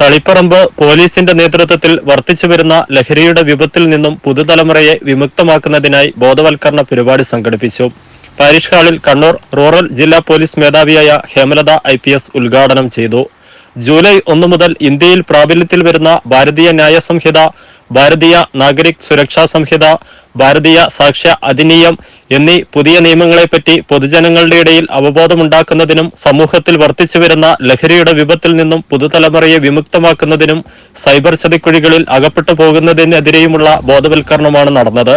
തളിപ്പറമ്പ് പോലീസിന്റെ നേതൃത്വത്തിൽ വർദ്ധിച്ചുവരുന്ന ലഹരിയുടെ വിപത്തിൽ നിന്നും പുതുതലമുറയെ വിമുക്തമാക്കുന്നതിനായി ബോധവൽക്കരണ പരിപാടി സംഘടിപ്പിച്ചു. പാരിഷ് ഹാളിൽ കണ്ണൂർ റൂറൽ ജില്ലാ പോലീസ് മേധാവിയായ ഹേമലത ഐ ഉദ്ഘാടനം ചെയ്തു. ജൂലൈ ഒന്ന് മുതൽ ഇന്ത്യയിൽ പ്രാബല്യത്തിൽ വരുന്ന ഭാരതീയ ന്യായ സംഹിത ഭാരതീയ നാഗരിക് സുരക്ഷാ സംഹിത ഭാരതീയ സാക്ഷ്യ അധിനിയം എന്നീ പുതിയ നിയമങ്ങളെപ്പറ്റി പൊതുജനങ്ങളുടെ ഇടയിൽ അവബോധമുണ്ടാക്കുന്നതിനും സമൂഹത്തിൽ വർദ്ധിച്ചുവരുന്ന ലഹരിയുടെ വിപത്തിൽ നിന്നും പുതുതലമുറയെ വിമുക്തമാക്കുന്നതിനും സൈബർ ചതിക്കുഴികളിൽ അകപ്പെട്ടു പോകുന്നതിനെതിരെയുമുള്ള ബോധവൽക്കരണമാണ് നടന്നത്.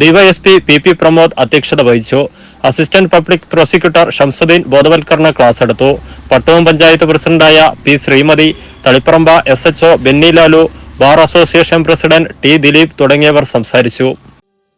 ഡിവൈഎസ്പി പി പി പ്രമോദ് അധ്യക്ഷത വഹിച്ചു. അസിസ്റ്റന്റ് പബ്ലിക് പ്രോസിക്യൂട്ടർ ഷംസുദ്ദീൻ ബോധവൽക്കരണ ക്ലാസ് എടുത്തു. പട്ടവും പഞ്ചായത്ത് പ്രസിഡന്റായ P Shrimati Taliparamba S H O Benny Lalu bar association president T Dileep തുടങ്ങിയവർ സംസാരിച്ചു.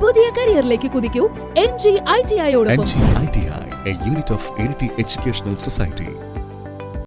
പുതിയ കരിയറിലേക്ക് കുതിക്കൂ. N G I T N G I T I A unit of educational society